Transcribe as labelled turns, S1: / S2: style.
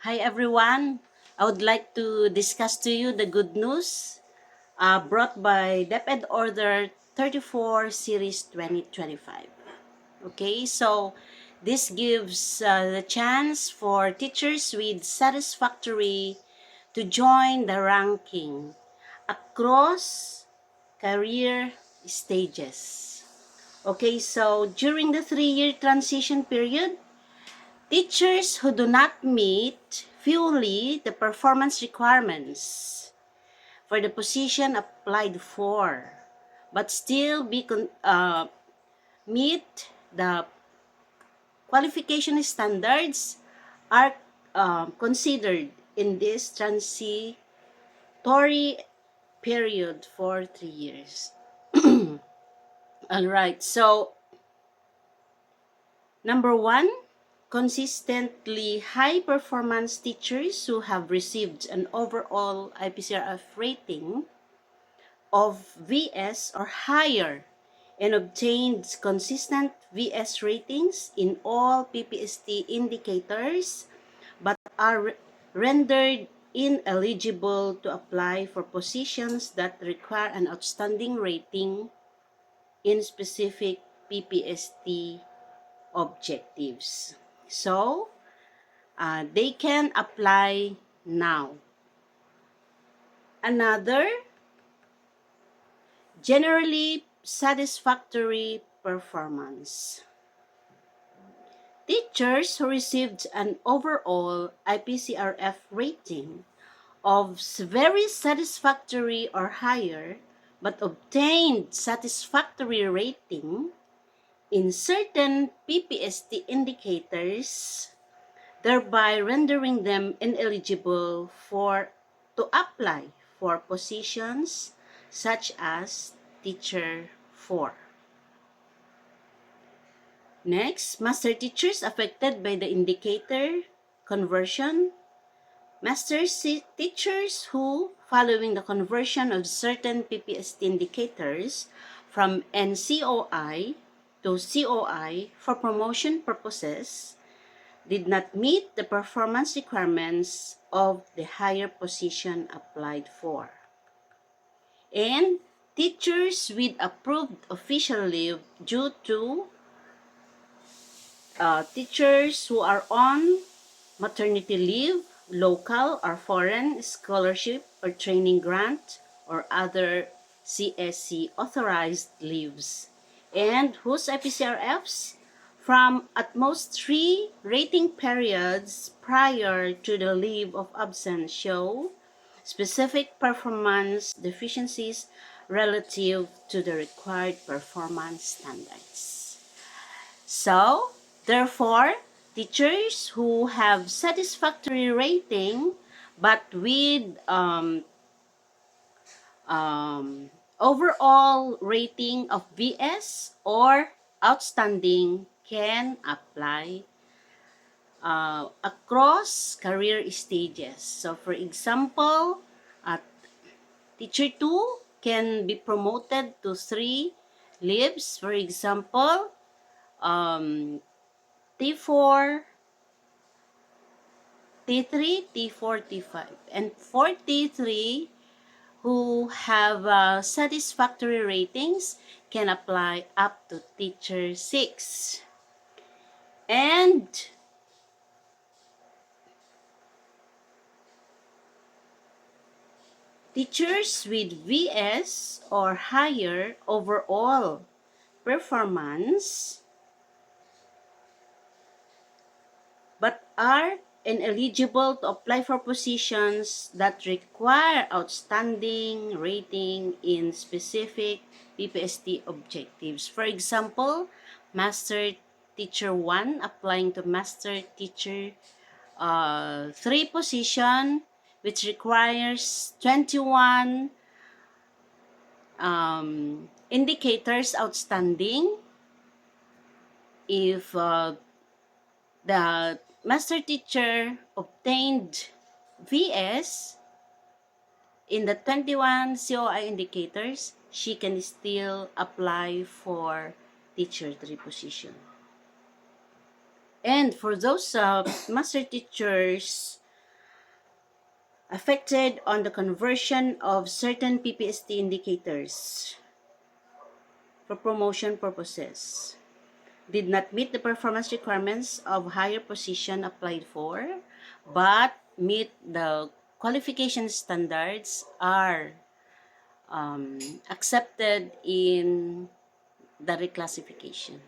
S1: Hi everyone. I would like to discuss to you the good news uh, brought by DepEd Order 34 Series 2025. Okay, so this gives uh, the chance for teachers with satisfactory to join the ranking across career stages. Okay, so during the three-year transition period, Teachers who do not meet fully the performance requirements for the position applied for, but still be uh, meet the qualification standards are uh, considered in this transitory period for three years. All right, so number one, consistently high performance teachers who have received an overall IPCRF rating of VS or higher and obtained consistent VS ratings in all PPST indicators but are rendered ineligible to apply for positions that require an outstanding rating in specific PPST objectives. So, uh, they can apply now. Another, generally satisfactory performance. Teachers who received an overall IPCRF rating of very satisfactory or higher but obtained satisfactory rating in certain PPST indicators, thereby rendering them ineligible for to apply for positions such as teacher 4. Next, master teachers affected by the indicator conversion. Master teachers who, following the conversion of certain PPST indicators from NCOI to COI for promotion purposes did not meet the performance requirements of the higher position applied for. And teachers with approved official leave due to uh, teachers who are on maternity leave, local or foreign scholarship or training grant, or other CSC authorized leaves and whose IPCRFs from at most three rating periods prior to the leave of absence show specific performance deficiencies relative to the required performance standards. So, therefore, teachers who have satisfactory rating but with um, um, overall rating of VS or outstanding can apply uh, across career stages. So for example, at teacher 2 can be promoted to 3 leaves. For example, um, T4, T3, T4, T5. And for T3, who have uh, satisfactory ratings can apply up to teacher 6. And teachers with VS or higher overall performance but are and eligible to apply for positions that require outstanding rating in specific PPST objectives. For example, Master Teacher 1 applying to Master Teacher uh, 3 position which requires 21 um, indicators outstanding if uh, the master teacher obtained VS in the 21 COI indicators, she can still apply for teacher 3 position. And for those uh, master teachers affected on the conversion of certain PPST indicators for promotion purposes. Did not meet the performance requirements of higher position applied for, but meet the qualification standards are um, accepted in the reclassification.